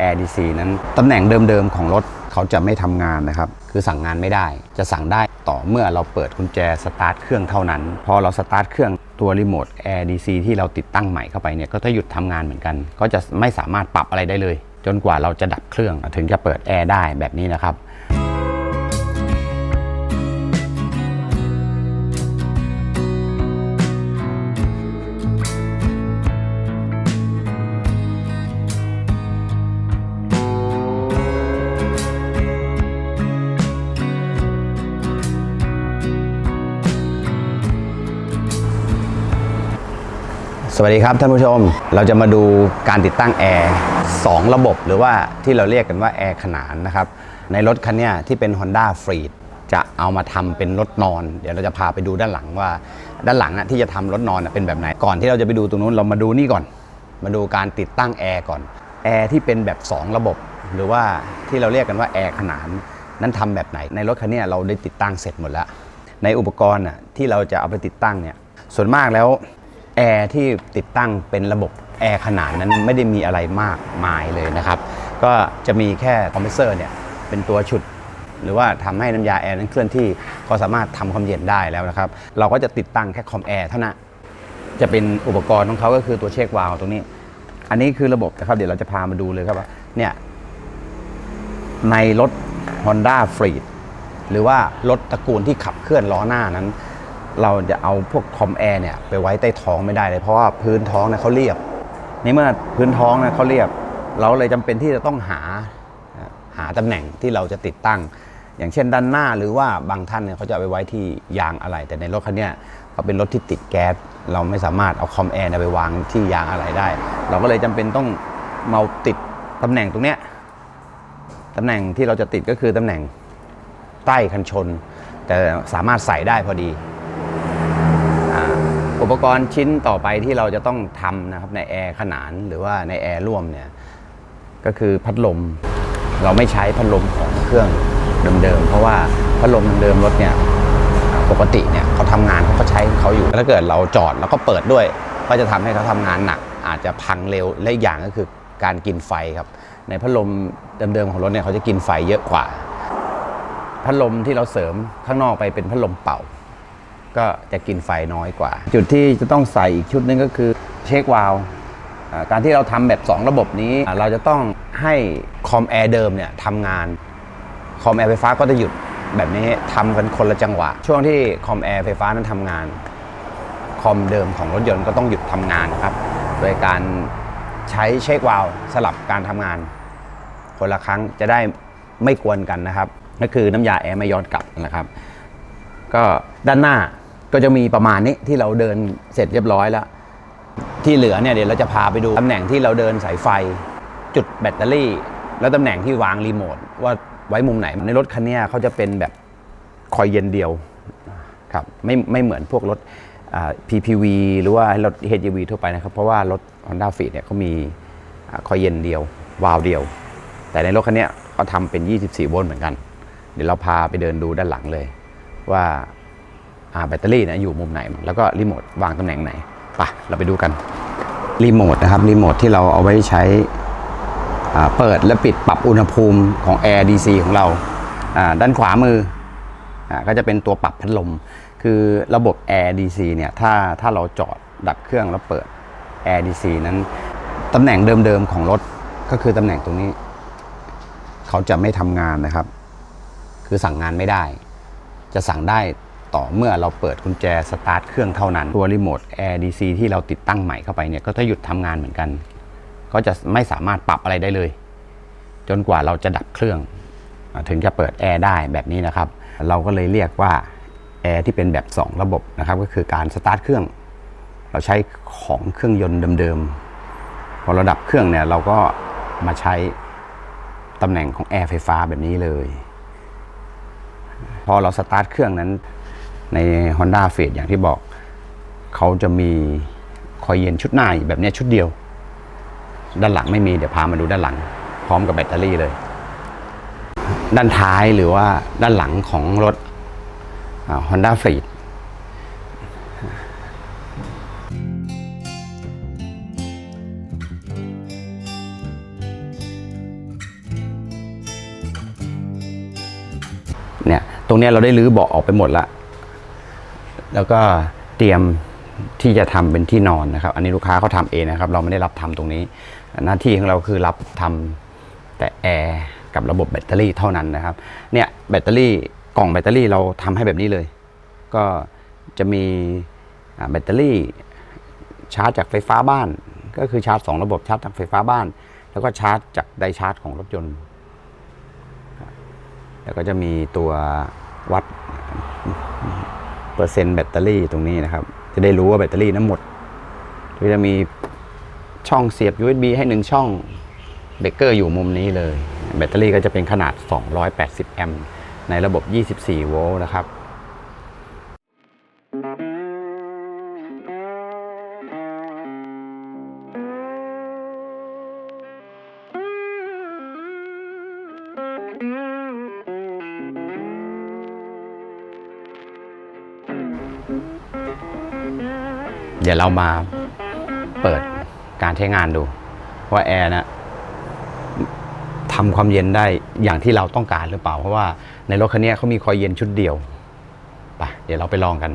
Air DC นั้นตำแหน่งเดิมๆของรถเขาจะไม่ทำงานนะครับ คือสั่งงานไม่ได้ จะสั่งได้ต่อเมื่อเราเปิดกุญแจสตาร์ทเครื่องเท่านั้น พอเราสตาร์ทเครื่องตัวรีโมท Air DC ที่เราติดตั้งใหม่เข้าไปเนี่ยก็จะหยุดทำงานเหมือนกัน ก็จะไม่สามารถปรับอะไรได้เลย จนกว่าเราจะดับเครื่องถึงจะเปิดแอร์ได้แบบนี้นะครับ สวัสดีครับท่านผู้ชม เราจะมาดูการติดตั้งแอร์2ระบบหรือว่าที่เราเรียกกันว่าแอร์ขนานนะครับ ในรถคันนี้ที่เป็น Honda f r e e d จะเอามาทำเป็นรถนอน เดี๋ยวเราจะพาไปดูด้านหลังว่า ด้านหลังอะที่จะทำรถนอนอะเป็นแบบไหน ก่อนที่เราจะไปดูตรงนู้นเรามาดูนี่ก่อน มาดูการติดตั้งแอร์ก่อน แอร์ที่เป็นแบบ 2 ระบบ หรือว่าที่เราเรียกกันว่าแอร์ขนานนั้นทำแบบไหน ในรถคันนี้เราได้ติดตั้งเสร็จหมดแล้ว ในอุปกรณ์อะที่เราจะเอาไปติดตั้งเนี่ย ส่วนมากแล้ว แอร์ที่ติดตั้งเป็นระบบแอร์ขนาดนั้นไม่ได้มีอะไรมากมายเลยนะครับ ก็จะมีแค่คอมเพรสเซอร์เนี่ยเป็นตัวฉุด หรือว่าทำให้น้ำยาแอร์นั้นเคลื่อนที่ก็สามารถทำความเย็นได้แล้วนะครับ เราก็จะติดตั้งแค่คอมแอร์เท่านั้นจะเป็นอุปกรณ์ของเขาก็คือตัวเช็ควาล์วตรงนี้ อันนี้คือระบบนะครับ เดี๋ยวเราจะพามาดูเลยครับว่าเนี่ยในรถ Honda f r e e d หรือว่ารถตระกูลที่ขับเคลื่อนล้อหน้านั้น เราจะเอาพวกคอมแอร์เนี่ยไปไว้ใต้ท้องไม่ได้เลย เพราะว่าพื้นท้องเนี่ยเขาเรียบในเมื่อพื้นท้องเนี่ยเขาเรียบ เราเลยจำเป็นที่จะต้องหาหาตำแหน่งที่เราจะติดตั้ง อย่างเช่นด้านหน้าหรือว่าบางท่านเนี่ยเขาจะไปไว้ที่ยางอะไร แต่ในรถคันนี้เขาเป็นรถที่ติดแก๊สเราไม่สามารถเอาคอมแอร์เนี่ยไปวางที่ยางอะไรได้ เราก็เลยจำเป็นต้องมาติดตำแหน่งตรงเนี้ยตำแหน่งที่เราจะติดก็คือตำแหน่งใต้คันชน แต่สามารถใส่ได้พอดี อุปกรณ์ชิ้นต่อไปที่เราจะต้องทำนะครับในแอร์ขนานหรือว่าในแอร์ร่วมเนี่ยก็คือพัดลม เราไม่ใช้พัดลมของเครื่องเดิมๆเพราะว่าพัดลมเดิมรถเนี่ยปกติเนี่ยเขาทำงานเขาก็ใช้เขาอยู่ถ้าเกิดเราจอดแล้วก็เปิดด้วย ก็จะทำให้เขาทำงานหนัก อาจจะพังเร็วและอย่างก็คือการกินไฟครับ ในพัดลมเดิมๆของรถเนี่ยเขาจะกินไฟเยอะกว่า พัดลมที่เราเสริมข้างนอกไปเป็นพัดลมเป่า ก็จะกินไฟน้อยกว่า จุดที่จะต้องใส่อีกชุดหนึงก็คือเช็ควาล์วการที่เราทำแบบ 2 ระบบนี้เราจะต้องให้คอมแอร์เดิมเนี่ยทำงานคอมแอร์ไฟฟ้าก็จะหยุดแบบนี้ทำกันคนละจังหวะ ช่วงที่คอมแอร์ไฟฟ้านั้นทำงานคอมเดิมของรถยนต์ก็ต้องหยุดทำงานครับ โดยการใช้เช็ควาล์วสลับการทำงาน คนละครั้งจะได้ไม่กวนกันนะครับ ก็คือน้ำยาแอร์ไม่ย้อนกลับนะครับ ก็ด้านหน้า ก็จะมีประมาณนี้ที่เราเดินเสร็จเรียบร้อยแล้ว ที่เหลือเนี่ยเดี๋ยวเราจะพาไปดูตำแหน่งที่เราเดินสายไฟ จุดแบตเตอรี่ แล้วตำแหน่งที่วางรีโมทว่าไว้มุมไหนในรถคันนี้เขาจะเป็นแบบคอยเย็นเดียวครับไม่ไม่เหมือนพวกรถอ่า PPV หรือว่ารถ HEV ทั่วไปนะครับ เพราะว่ารถ Honda f i t เนี่ยเขามีคอยเย็นเดียว วาล์วเดียว แต่ในรถคันนี้เขาทำเป็น 24 โวลต์เหมือนกัน เดี๋ยวเราพาไปเดินดูด้านหลังเลย ว่า แบตเตอรี่นะอยู่มุมไหน แล้วก็รีโมทวางตำแหน่งไหนไปะเราไปดูกันรีโมทนะครับรีโมทที่เราเอาไว้ใช้อ่าเปิดและปิดปรับอุณหภูมิของ Air DC ของเราอ่าด้านขวามืออาก็จะเป็นตัวปรับพัดลม คือระบบ Air DC เนี่ยถ้าถ้าเราจอดดับเครื่องแล้วเปิด Air DC นั้นตำแหน่งเดิมๆของรถก็คือตำแหน่งตรงนี้ เขาจะไม่ทำงานนะครับ คือสั่งงานไม่ได้ จะสั่งได้ ต่อเมื่อเราเปิดกุญแจสตาร์ทเครื่องเท่านั้น ตัวรีโมท Air DC ที่เราติดตั้งใหม่เข้าไปเนี่ยก็จะหยุดทำงานเหมือนกัน ก็จะไม่สามารถปรับอะไรได้เลย จนกว่าเราจะดับเครื่อง ถึงจะเปิดแอร์ได้แบบนี้นะครับ เราก็เลยเรียกว่าแอร์ที่เป็นแบบ 2 ระบบนะครับ ก็คือการสตาร์ทเครื่อง เราใช้ของเครื่องยนต์เดิมๆพอเราดับเครื่องเนี่ยเราก็มาใช้ตำแหน่งของแอร์ไฟฟ้าแบบนี้เลย พอเราสตาร์ทเครื่องนั้น ใน Honda f i t อย่างที่บอก เขาจะมีคอยเย็นชุดหน้าแบบนี้ชุดเดียว ด้านหลังไม่มีเดี๋ยวพามาดูด้านหลัง พร้อมกับแบตเตอรี่เลย ด้านท้ายหรือว่าด้านหลังของรถ Honda f i t เนี่ย ตรงนี้เราได้รื้อเบาะออกไปหมดละ แล้วก็เตรียมที่จะทำเป็นที่นอนนะครับ อันนี้ลูกค้าเขาทำเองนะครับ เราไม่ได้รับทำตรงนี้ หน้าที่ของเราคือรับทำแต่แอร์กับระบบแบตเตอรี่เท่านั้นนะครับ เนี่ยแบตเตอรี่กล่องแบตเตอรี่เราทำให้แบบนี้เลย ก็จะมีแบตเตอรี่ชาร์จจากไฟฟ้าบ้าน ก็คือชาร์จสองระบบชาร์จจากไฟฟ้าบ้าน แล้วก็ชาร์จจากไดชาร์จของรถยนต์ แล้วก็จะมีตัววัด เปอร์เซ็นต์แบตเตอรี่ตรงนี้นะครับ จะได้รู้ว่าแบตเตอรี่นั้นหมดก็จะมีช่องเสียบ USB ให้หนึ่งช่องเบเกอร์อยู่มุมนี้เลย แบตเตอรี่ก็จะเป็นขนาด 280 แอมป์ในระบบ 24 โวลต์นะครับ เดี๋ยวเรามาเปิดการใช้งานดู ว่าแอร์นะทำความเย็นได้อย่างที่เราต้องการหรือเปล่า เพราะว่าในรถคันนี้เขามีคอยเย็นชุดเดียวไปเดี๋ยวเราไปลองกัน